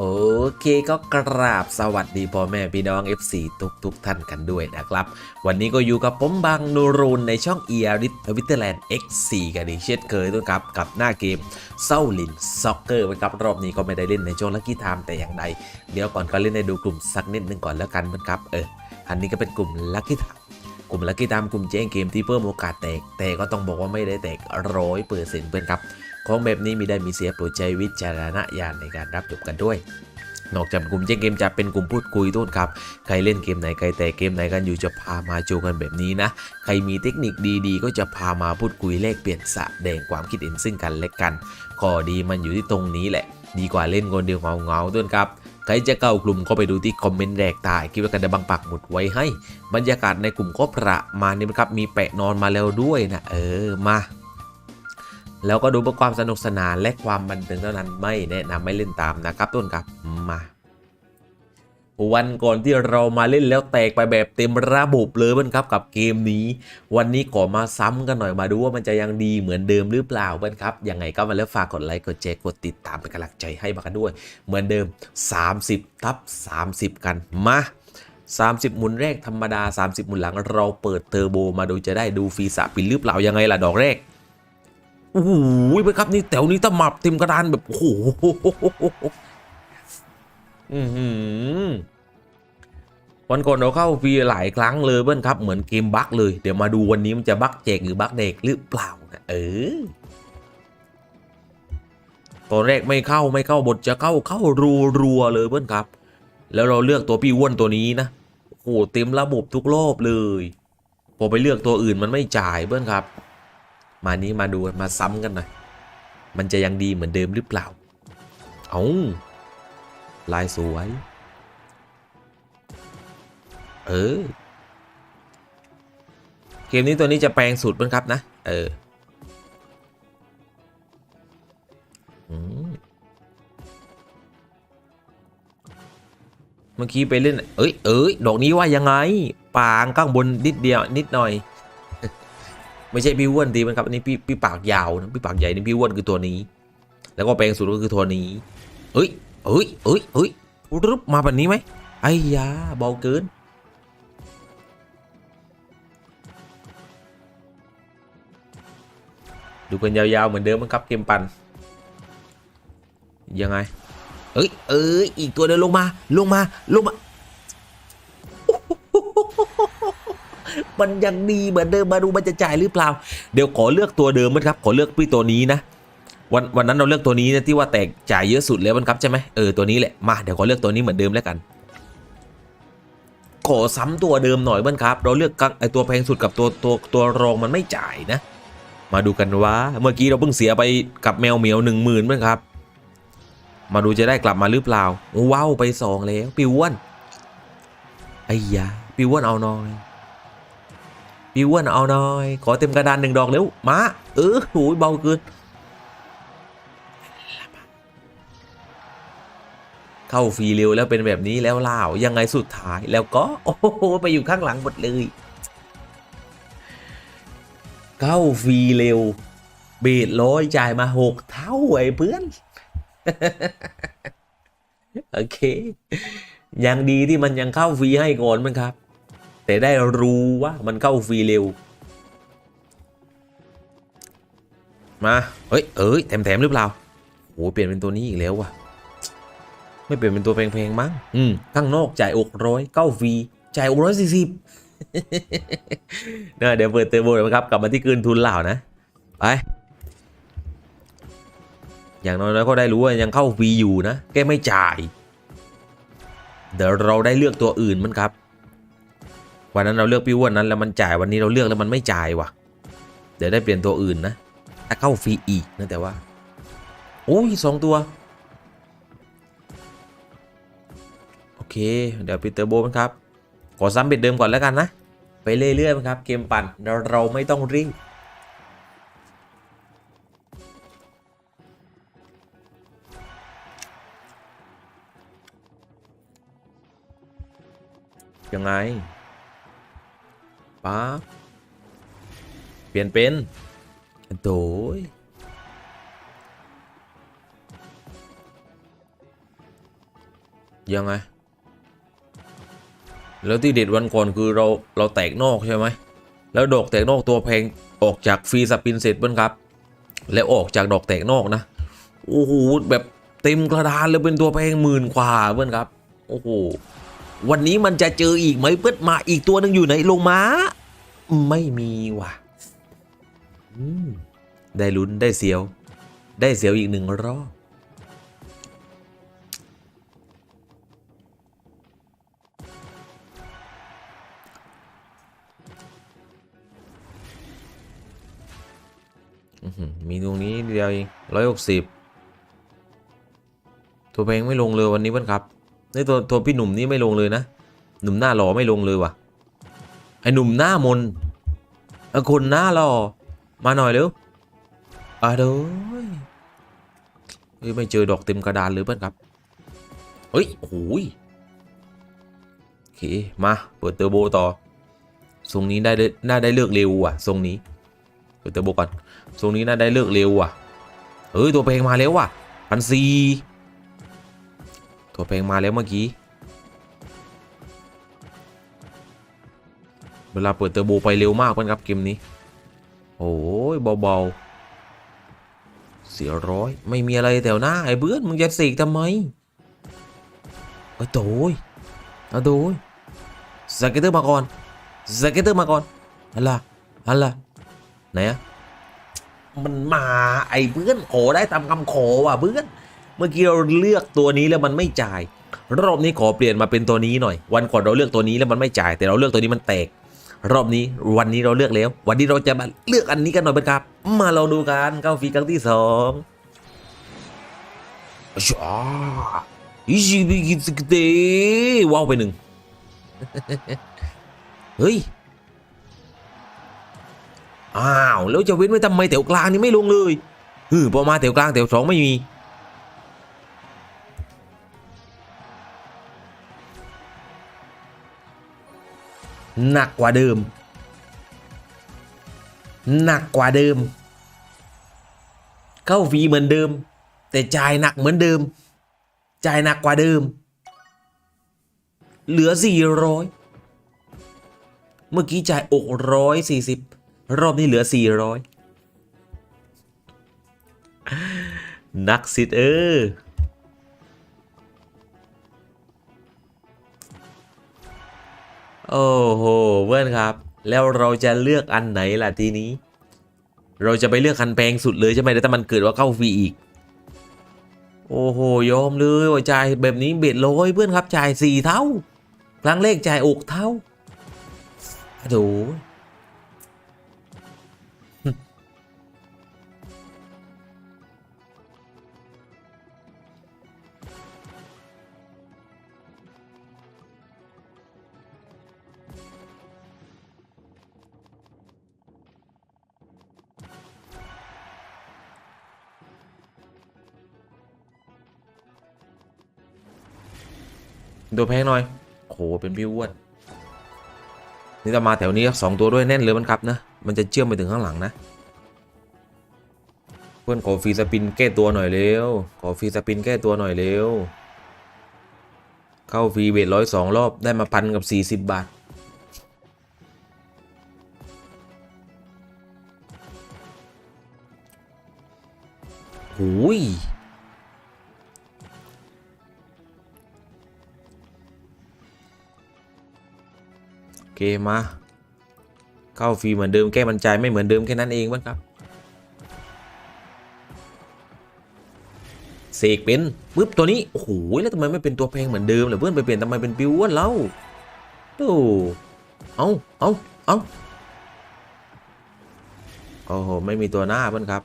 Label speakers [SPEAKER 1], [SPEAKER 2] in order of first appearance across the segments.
[SPEAKER 1] โอเคก็กราบสวัสดีพ่อแม่พี่น้อง FC ทุกทุกท่านกันด้วยนะครับ วันนี้ก็อยู่กับผมบางนูรูนในช่อง e r i t w i t e r l a n d X4 กันอีกเช่นเคยด้วยครับ กับหน้าเกมเซาลินซ็อกเกอร์นะครับรอบนี้ก็ไม่ได้เล่นในช่วงลักกี้ไทม์แต่อย่างใด เดี๋ยวก่อนก็เล่นให้ดูกลุ่มสักนิดนึงก่อนแล้วกันนะครับเอออันนี้ก็เป็นกลุ่มลักกี้ไทม์ กลุ่มลักกี้ไทม์กลุ่มแจ้งเกมที่เพิ่มโอกาสแตก แต่ก็ต้องบอกว่าไม่ได้แตกร้อยเปอร์เซ็นต์เพื่อนครับ ของแบบนี้มีได้มีเสียโปรดใช้วิจารณญาณในการรับชมกันด้วยนอกจากกลุ่มแจ้งเกมจะเป็นกลุ่มพูดคุยต้นครับ ใครเล่นเกมไหนใครแต่เกมไหนกันอยู่จะพามาโจกันแบบนี้นะ ใครมีเทคนิคดีๆ ก็จะพามาพูดคุยแลกเปลี่ยนสะแดงความคิดเห็นซึ่งกันและกันข้อดีมันอยู่ที่ตรงนี้แหละ ดีกว่าเล่นคนเดียวเงาๆต้นครับ ใครจะเข้ากลุ่มก็ไปดูที่คอมเมนต์แรกใต้คิดว่ากันจะบังปักหมุดไว้ให้ บรรยากาศในกลุ่มก็ประมาณนี้นะครับมีแปะนอนมาแล้วด้วยนะเออมาแล้วก็ดูเพื่อความสนุกสนานและความบันเทิงเท่านั้นไม่แนะนำไม่เล่นตามนะครับต้นครับมา วันก่อนที่เรามาเล่นแล้วแตกไปแบบเต็มระบบเลยเพื่อนครับกับเกมนี้ วันนี้ขอมาซ้ำกันหน่อยมาดูว่ามันจะยังดีเหมือนเดิมหรือเปล่าเพื่อนครับยังไงก็มาแล้วฝากกดไลค์กดแชร์กดติดตามเป็นกำลังใจให้มากันด้วย เหมือนเดิม 30 ทับ 30 กันมา30 หมุนแรกธรรมดา 30 หมุนหลังเราเปิดเทอร์โบมาดูจะได้ดูฟีสะปินหรือเปล่ายังไงล่ะดอกแรกโอ้โหไปครับนี่แถวนี้ตะหมับเต็มกระดานแบบโอ้โห อื้อหือวันก่อนเราเข้าฟรีหลายครั้งเลยเพื่อนครับ เหมือนเกมบั๊กเลย เดี๋ยวมาดูวันนี้มันจะบั๊กแจกหรือบั๊กเด็กหรือเปล่านะเออตอนแรกไม่เข้าไม่เข้าบทจะเข้าเข้ารัวรัวเลยเพื่อนครับ แล้วเราเลือกตัวพี่อ้วนตัวนี้นะโอ้โหเต็มระบบทุกรอบเลยพอไปเลือกตัวอื่นมันไม่จ่ายเพื่อนครับ มานี้มาดูมาซ้ำกันหน่อยมันจะยังดีเหมือนเดิมหรือเปล่า เอา ลายสวย เออ เกมนี้ตัวนี้จะแปลงสูตรเพื่อนครับนะ เอออืมเมื่อกี้ไปเล่น เอ้ย เอ้ย ดอกนี้ว่ายังไง ปางข้างบนนิดเดียวนิดหน่อย ไม่ใช่พี่อ้วนตีมันครับ อันนี้พี่พี่ปากยาวนะ พี่ปากใหญ่นี่พี่อ้วนคือตัวนี้ แล้วก็แปลงสูตรก็คือตัวนี้ เอ้ย เอ้ยเอ้ยเอ้ยรึบมาแบบนี้ไหมไอ้ยาเบาเกินดูกันยาวๆเหมือนเดิมมั้งครับเกมปันยังไง เอ้ยเอ้ยอีกตัวเดินลงมาลงมาลงมา มันยังดีเหมือนเดิมมาดูมันจะจ่ายหรือเปล่า เดี๋ยวขอเลือกตัวเดิมมันครับ ขอเลือกพี่ตัวนี้นะ วันวันนั้นเราเลือกตัวนี้นะที่ว่าแตกจ่ายเยอะสุดแล้วมันครับใช่ไหมเออตัวนี้แหละมาเดี๋ยวขอเลือกตัวนี้เหมือนเดิมแล้วกัน ขอซ้ำตัวเดิมหน่อยมันครับ เราเลือกกไอตัวแพงสุดกับตัวตัวตัวรองมันไม่จ่ายนะ มาดูกันว่าเมื่อกี้เราเพิ่งเสียไปกับแมวเหมียวหนึ่งหมื่นมั้งครับ มาดูจะได้กลับมาหรือเปล่าว้าวไปสองแล้วปิวอ้วนไอ้ยาปิวอ้วนเอาหน่อยพี่อ้วนเอาหน่อย ขอเต็มกระดานหนึ่งดอกเร็วมาเออโหยเบาเกิน เข้าฟรีเร็วแล้วเป็นแบบนี้แล้วล่าวยังไงสุดท้ายแล้วก็ โอ้โหไปอยู่ข้างหลังหมดเลย เข้าฟรีเร็ว เบดร้อยจ่ายมาหกเท่าไอ้เพื่อน โอเค ยังดีที่มันยังเข้าฟรีให้ก่อนมันครับ แต่ได้รู้ว่ามันเข้าฟรีเร็วมา เฮ้ย เอ้ย แถม ๆ หรือเปล่าโหเปลี่ยนเป็นตัวนี้อีกแล้วว่ะ ไม่เปลี่ยนเป็นตัวแพงๆมั้ง อืม ข้างนอกจ่ายอกร้อยเข้าฟรีจ่ายอกร้อยสี่สิบนะเดี๋ยวเปิดเตอร์โบนะครับ กลับมาที่คืนทุนเหล่านะ ไป อย่างน้อยๆก็ได้รู้ว่ายังเข้าฟรีอยู่นะ แกไม่จ่าย เดี๋ยวเราได้เลือกตัวอื่นมันครับ วันนั้นเราเลือกพี่อ้วนนั้นแล้วมันจ่ายวันนี้เราเลือกแล้วมันไม่จ่ายว่ะ เดี๋ยวได้เปลี่ยนตัวอื่นนะ ถ้าเข้าฟรีอีกนะแต่ว่า โอ้ยสองตัว เค เดี๋ยวปิดเตอร์โบมันครับ ขอซ้ำเบ็ดเดิมก่อนแล้วกันนะ ไปเรื่อยๆครับ เกมปั่นเราเราไม่ต้องรีบยังไงป๊าเปลี่ยนเป็นโดยยังไง แล้วที่เด็ดวันก่อนคือเราเราแตกนอกใช่ไหม แล้วดอกแตกนอกตัวแพงออกจากฟรีสปินเสร็จเพื่อนครับ แล้วออกจากดอกแตกนอกนะ โอ้โหแบบเต็มกระดานเลยเป็นตัวแพงหมื่นกว่าเพื่อนครับ โอ้โห วันนี้มันจะเจออีกไหมเพื่อนมาอีกตัวหนึ่งอยู่ไหนลงมา ไม่มีว่ะได้ลุ้นได้เสียว ได้เสียวอีกหนึ่งรอบ มีตรงนี้เดียวเองร้อยหกสิบตัวแพลงไม่ลงเลยวันนี้เพื่อนครับในตัวตัวพี่หนุ่มนี่ไม่ลงเลยนะ หนุ่มหน้าหล่อไม่ลงเลยว่ะ ไอหนุ่มหน้ามนไอคนหน้าหล่อมาหน่อยเร็วอะเด้ยเฮ้ยไม่เจอดอกเต็มกระดานเลยเพื่อนครับ เฮ้ยโอ้ยโอเคมาเปิดเทอร์โบต่อทรงนี้ได้ได้ได้เลือกเร็วอะทรงนี้ เปิดเทอร์โบก่อนทรงนี้น่าได้เลือกเร็วอะเฮ้ยตัวเพลงมาแล้วว่ะพันซีตัวเพลงมาแล้วเมื่อกี้เวลาเปิดเทอร์โบไปเร็วมากเพื่อนครับเกมนี้ โอ้ยเบาๆเสียร้อยไม่มีอะไรแถวหน้าไอ้เบื้อนมึงจะเสกทำไมเอ้ยโตยเอาโตยสเก็ตเตอร์มาก่อนสเก็ตเตอร์มาก่อนอันละอันละไห นะมันมาไอ้เพื่อนขอได้ตามคำขอว่ะเพื่อนเมื่อกี้เราเลือกตัวนี้แล้วมันไม่จ่าย รอบนี้ขอเปลี่ยนมาเป็นตัวนี้หน่อย วันก่อนเราเลือกตัวนี้แล้วมันไม่จ่าย แต่เราเลือกตัวนี้มันแตก รอบนี้วันนี้เราเลือกแล้ว วันนี้เราจะมาเลือกอันนี้กันหน่อยเพื่อนครับ มาลองดูกันเข้าฟีครั้งที่สองช้าอิชิบิกิสกเตว้าวไปหนึ่งเฮ้ย อ้าวแล้วจะเว้นไว้ทำไมแถวกลางนี่ไม่ลงเลยเออพอมาแถวกลางแถวสองไม่มี หนักกว่าเดิม หนักกว่าเดิม เข้าฟรีเหมือนเดิม แต่จ่ายหนักเหมือนเดิม จ่ายหนักกว่าเดิม เหลือ 400 เมื่อกี้จ่ายอกร้อยสี่สิบ รอบนี้เหลือ 400 นักสิทธิ์เออโอ้โหเพื่อนครับ แล้วเราจะเลือกอันไหนล่ะทีนี้ เราจะไปเลือกคันแพงสุดเลยใช่ไหมแต่ถ้ามันเกิดว่าเข้าฟรีอีก โอ้โหยอมเลยว่าจ่ายแบบนี้เบ็ดร้อยเพื่อนครับจ่ายสี่เท่า ครั้งแรกจ่ายอกเท่าโถ ตัวแพงหน่อยโหเป็นพี่อ้วนนี่จะมาแถวนี้สองตัวด้วยแน่นเลยมันครับนะมันจะเชื่อมไปถึงข้างหลังนะ เพื่อนขอฟรีสปินแก้ตัวหน่อยเร็วขอฟรีสปินแก้ตัวหน่อยเร็วเข้าฟรีเวทร้อยสองรอบได้มาพันกับสี่สิบบาทหูย เคมาเข้าฟรีเหมือนเดิมแก้มันใจายไม่เหมือนเดิมแค่นั้นเองมั้งครับเสกเป็นปึ๊บตัวนี้ โอ้โหแล้วทำไมไม่เป็นตัวแพงเหมือนเดิมเลยเพื่อนไปเปลี่ยนทำไมเป็นปิววะเล่าโอ้เอาเอาเอาโอ้โห ไม่มีตัวหน้าเพื่อนครับ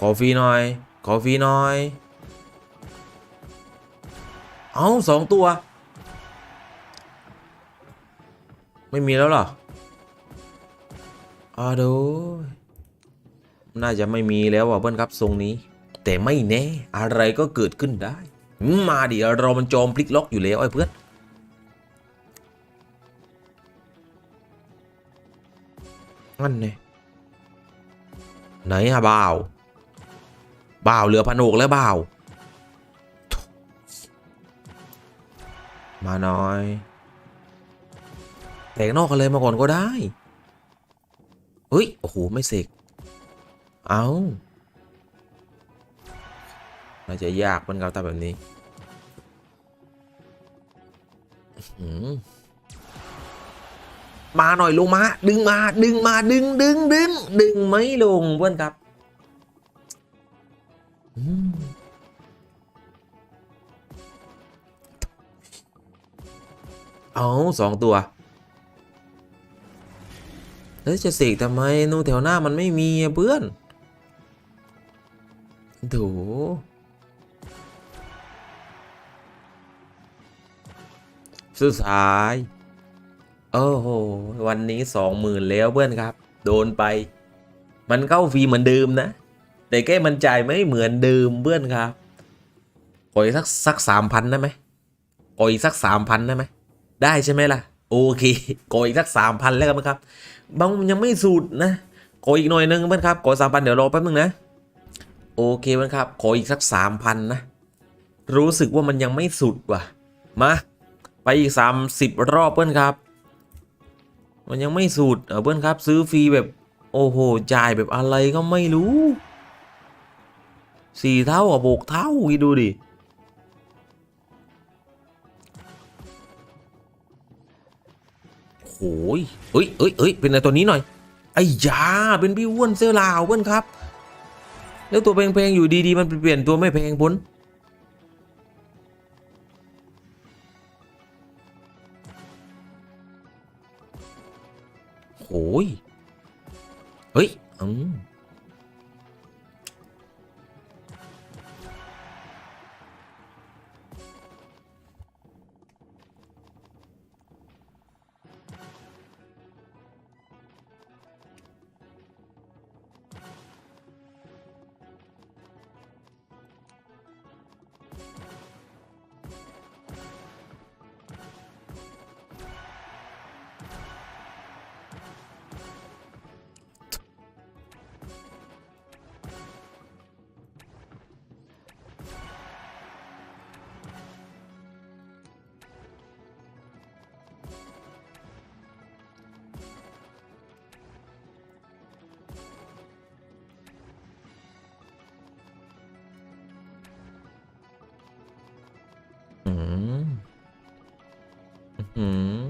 [SPEAKER 1] ขอฟรีหน่อย ขอฟรีหน่อย เอาสองตัว ไม่มีแล้วหรออาดูน่าจะไม่มีแล้วว่ะเพื่อนครับทรงนี้ แต่ไม่แน่ อะไรก็เกิดขึ้นได้ มาดิเรามันจอมพลิกล็อกอยู่แล้วไอ้เพื่อนนั่นไงไหนอะบ่าวบ่าวเหลือพันหกแล้วบ่าว มาหน่อย แตกนอกกันเลยมาก่อนก็ได้เฮ้ย โอ้โห ไม่เสกเอาน่าจะยากมันเกับตาแบบนี้มาหน่อยลงมา ดึงมา ดึงมา ดึงดึงดึงดึงไม่ลงเพื่อนครับ เอาสองตัว แล้วจะเสกทำไมนู่นแถวหน้ามันไม่มีเพื่อนโถสุดท้าย โอ้โห วันนี้สองหมื่นแล้วเพื่อนครับ โดนไป มันเข้าฟรีเหมือนเดิมนะ แต่แก้มันจ่ายไม่เหมือนเดิมเพื่อนครับขออีกสักสักสามพันได้ไหมขออีกสักสามพันได้ไหม ได้ใช่ไหมล่ะ โอเคขออีกสักสามพันแล้วกันครับ บางมันยังไม่สุดนะขออีกหน่อยนึงเพื่อนครับขอสามพันเดี๋ยวรอแป๊บนึงนะ โอเคเพื่อนครับขออีกสักสามพันนะ รู้สึกว่ามันยังไม่สุดว่ะ มา ไปอีกสามสิบรอบเพื่อนครับ มันยังไม่สุดเออเพื่อนครับ ซื้อฟรีแบบโอ้โหจ่ายแบบอะไรก็ไม่รู้สี่เท่าอะบกเท่าคิดดูดิ โอ้ยเอ้ยเอ้ยเอ้ยเป็นอะไรตัวนี้หน่อยไอ้ยาเป็นพี่อ้วนเสื้อลาวเพื่อนครับ แล้วตัวแพงๆอยู่ดีๆ มันเปลี่ยนตัวไม่แพงพ้นโอ้ยเฮ้ยอืม อืม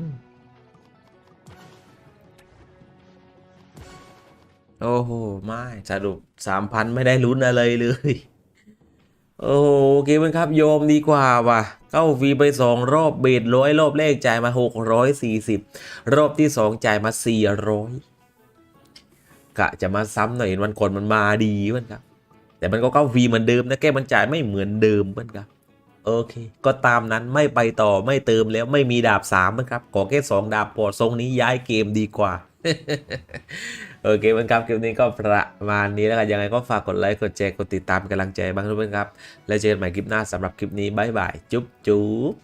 [SPEAKER 1] โอ้โห ไม่สรุปสามพันไม่ได้ลุ้นอะไรเลย โอ้โหโอเคเพื่อนครับยอมดีกว่าว่ะ เข้าฟรีไปสองรอบเบดร้อยรอบแรกจ่ายมาหกร้อยสี่สิบรอบที่สองจ่ายมาสี่ร้อยกะจะมาซ้ำหน่อยเห็นวันก่อนมันมาดีเพื่อนครับ แต่มันก็เข้าฟรีเหมือนเดิมนะแก้มันจ่ายไม่เหมือนเดิมเพื่อนครับ โอเค ก็ตามนั้นไม่ไปต่อไม่เติมแล้วไม่มีดาบ3นะครับขอแค่2ดาบพอทรงนี้ย้ายเกมดีกว่า โอเคเพื่อนครับคลิปนี้ก็ประมาณนี้แล้วกันยังไงก็ฝากกดไลค์กดแชร์กดติดตามกำลังใจบ้างทุกเพื่อนครับ แล้วเจอกันใหม่คลิปหน้าสำหรับคลิปนี้บ๊ายบายจุ๊บจุ๊บ